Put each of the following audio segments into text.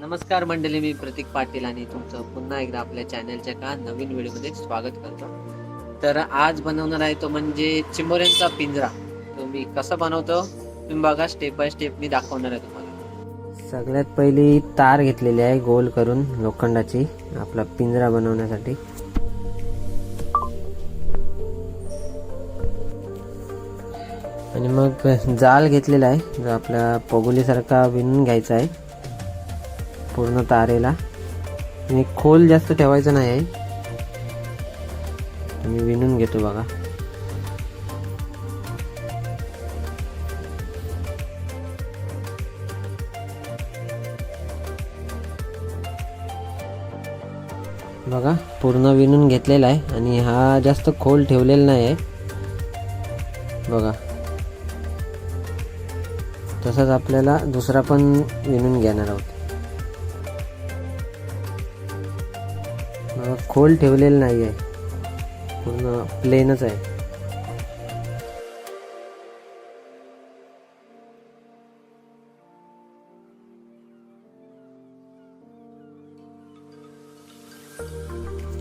नमस्कार मंडळी मी प्रतीक पाटील आणि तुमचं पुन्हा एकदा आपल्या चॅनलच्या का नवीन व्हिडिओमध्ये स्वागत करतो. तर आज बनवणार आहे तो म्हणजे चिंबोऱ्यांचा पिंजरा. तो मी कसा बनवतो तुम्ही बघा स्टेप बाय स्टेप मी दाखवणार आहे तुम्हाला. सगळ्यात पहिली तार घेतलेली आहे गोल करून लोखंडाची आपला पिंजरा बनवण्यासाठी. आणि मग जाल घेतलेला आहे जो आपल्या पगोलीसारखा विणून घ्यायचा आहे. पूर्ण तारेला. आणि खोल जास्त ठेवायचं नाही आहे. मी विणून घेतो बघा. बघा पूर्ण विणून घेतलेला आहे आणि हा जास्त खोल ठेवलेला नाही आहे. बघा. तसंच आपल्याला दुसरा पण विणून घेणार आहोत. खोल ठेवलेलं नाही आहे पूर्ण प्लेनच आहे.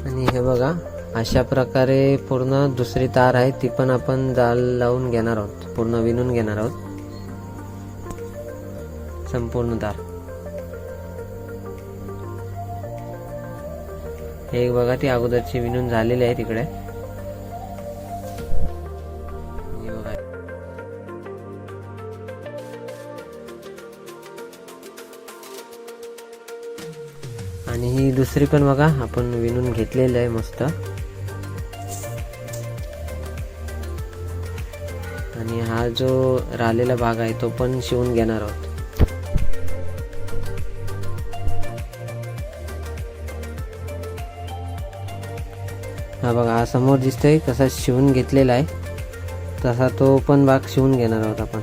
आणि हे बघा अशा प्रकारे पूर्ण दुसरी तार आहे ती पण आपण जाल लावून घेणार आहोत. पूर्ण विणून घेणार आहोत. संपूर्ण तार. हे बघा ती अगोदरची विणून झालेली आहे तिकडे. आणि ही दुसरी पण बघा आपण विणून घेतलेली आहे मस्त. आणि हा जो राहिलेला भाग आहे तो पण शिवून घेणार आहोत. हा बघा हा समोर दिसतोय तसा शिवून घेतलेला आहे. तसा तो पण भाग शिवून घेणार आहोत आपण.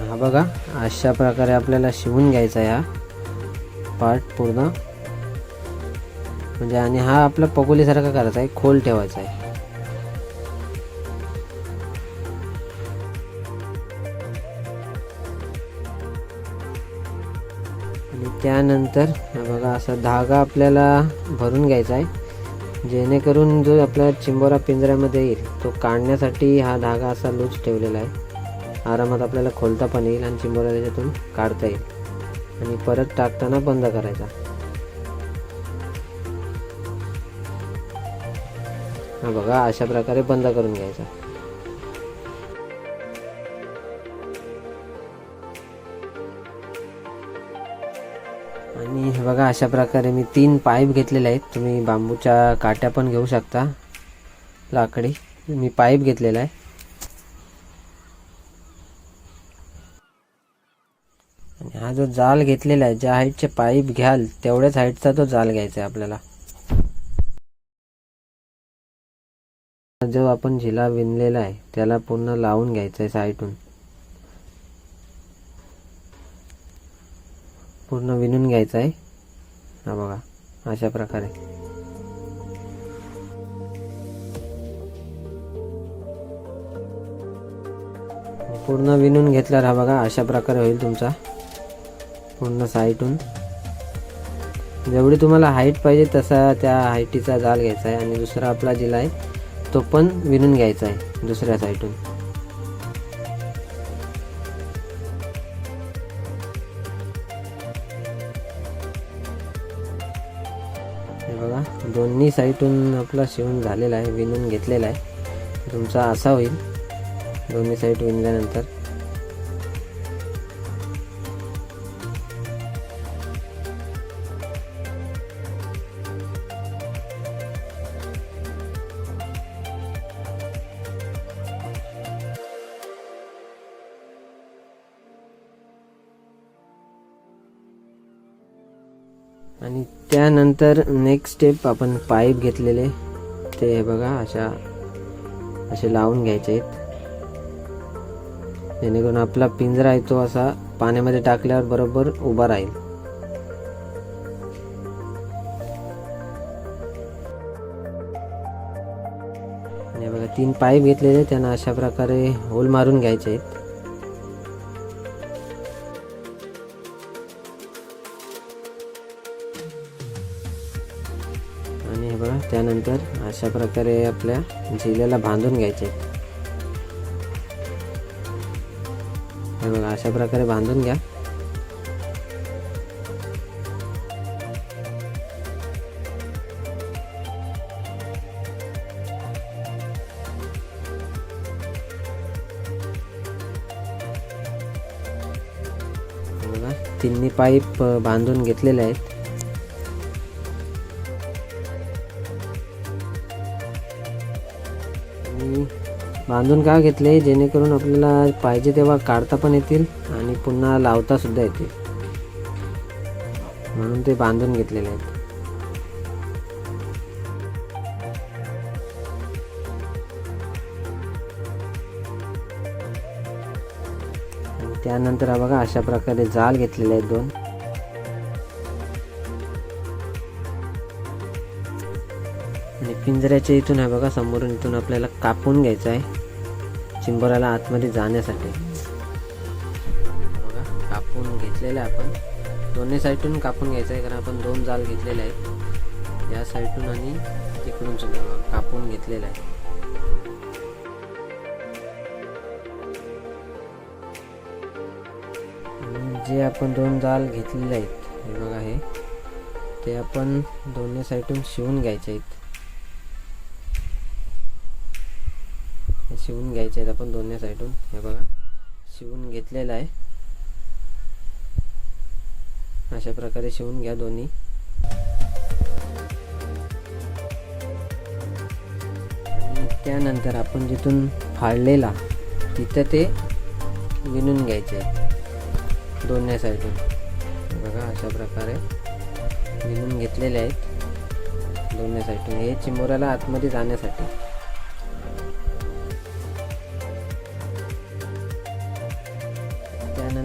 हा बघा अशा प्रकारे आपल्याला शिवून घ्यायचा आहे हा पार्ट पूर्ण. म्हणजे आणि हा आपला पगोलीसारखा करायचा आहे खोल ठेवायचा आहे. आणि त्यानंतर बघा असा धागा आपल्याला भरून घ्यायचा आहे. जेणेकरून जो आपल्या चिंबोरा पिंजऱ्यामध्ये येईल तो काढण्यासाठी हा धागा असा लूज ठेवलेला आहे. आरामात आपल्याला खोलता पण येईल आणि चिंबोरा त्याच्यातून काढता येईल. आणि परत टाकताना बंद करायचा. हा बघा अशा प्रकारे बंद करून घ्यायचा. आणि हे बघा अशा प्रकारे मी तीन पाईप घेतलेले आहेत. तुम्ही बांबूच्या काट्या पण घेऊ शकता. लाकडी. मी पाईप घेतलेला आहे. आणि हा जो जाल घेतलेला आहे ज्या हाईटचे पाईप घ्याल तेवढ्याच हाईटचा तो जाल घ्यायचा आहे आपल्याला. जो आपण झिला विणलेला आहे त्याला पूर्ण लावून घ्यायचा आहे साईटून पूर्ण विणून घ्यायचं आहे. हा बघा अशा प्रकारे. पूर्ण विणून घेतल्यावर हा बघा अशा प्रकारे होईल तुमचा. पूर्ण साईटून. जेवढी तुम्हाला हाईट पाहिजे तसा त्या हाईटीचा जाल घ्यायचा आहे. आणि दुसरा आपला जिला आहे तो पण विणून घ्यायचा आहे दुसऱ्या साईटून. हे बघा दोन्ही साईडून आपला शिवून झालेला आहे विणून घेतलेला आहे. तुमचा असा होईल. दोन्ही साईड विणल्यानंतर. आणि त्यानंतर नेक्स्ट स्टेप आपण पाईप घेतलेले. ते बघा अशा असे लावून घ्यायचे आहेत. जेणेकरून आपला पिंजरा आहे तो असा पाण्यामध्ये टाकल्यावर बरोबर उभा राहील. बघा तीन पाईप घेतलेले त्यांना अशा प्रकारे होल मारून घ्यायचे आहेत. आणि हे बघा त्यानंतर अशा प्रकारे आपल्या झिल्याला बांधून घ्यायचे. हे बघा अशा प्रकारे बांधून घ्या. बघा तिन्ही पाईप बांधून घेतलेले आहेत. बांधून का घेतले जेणेकरून आपल्याला पाहिजे तेव्हा काढता पण येतील आणि पुन्हा लावता सुद्धा येतील. म्हणून ते बांधून घेतलेले आहेत. त्यानंतर बघा अशा प्रकारे जाल घेतलेले आहेत दोन. आणि पिंजऱ्याच्या इथून आहे बघा समोरून इथून आपल्याला कापून घ्यायचं आहे चिंबोराला आतमध्ये जाण्यासाठी. बघा कापून घेतलेलं आहे आपण. दोन्ही साईडून कापून घ्यायचं आहे कारण आपण दोन जाल घेतलेले आहेत. या साईडून आणि तिकडून सुद्धा कापून घेतलेलं आहे. जे आपण दोन जाल घेतलेले आहेत हे बघा हे ते आपण दोन्ही साईडून शिवून घ्यायचे आहेत. शिवून घ्यायचे आहेत आपण दोन्ही साईडून. हे बघा. शिवून घेतलेलं आहे. अशा प्रकारे शिवून घ्या दोन्ही. त्यानंतर आपण जिथून फाळलेला तिथं ते विणून घ्यायचे आहेत. दोन्ही साईडून. बघा अशा प्रकारे विणून घेतलेले आहेत. दोन्ही साईडून. हे चिमोऱ्याला आतमध्ये जाण्यासाठी.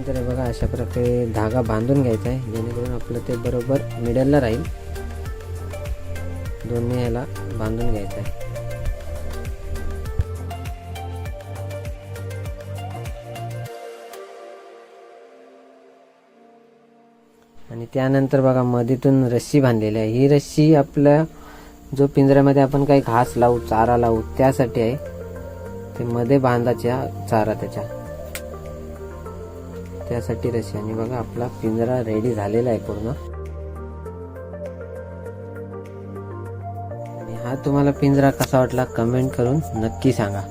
तर बघा अशा प्रकारे धागा बांधून घ्यायचा आहे. जेणेकरून आपलं ते बरोबर मिडलला राहील. दोन्ही ह्याला बांधून घ्यायचं आहे. आणि त्यानंतर बघा मधीतून रस्सी बांधलेली आहे. ही रस्सी आपल्या जो पिंजऱ्यामध्ये आपण काही घास लावू चारा लावू त्यासाठी आहे. ते मध्ये बांधायच्या चारा त्याच्या. त्यासाठी रशी आणि बघा आपला पिंजरा रेडी झालेला आहे पूर्ण. आणि हा तुम्हाला पिंजरा कसा वाटला कमेंट करून नक्की सांगा.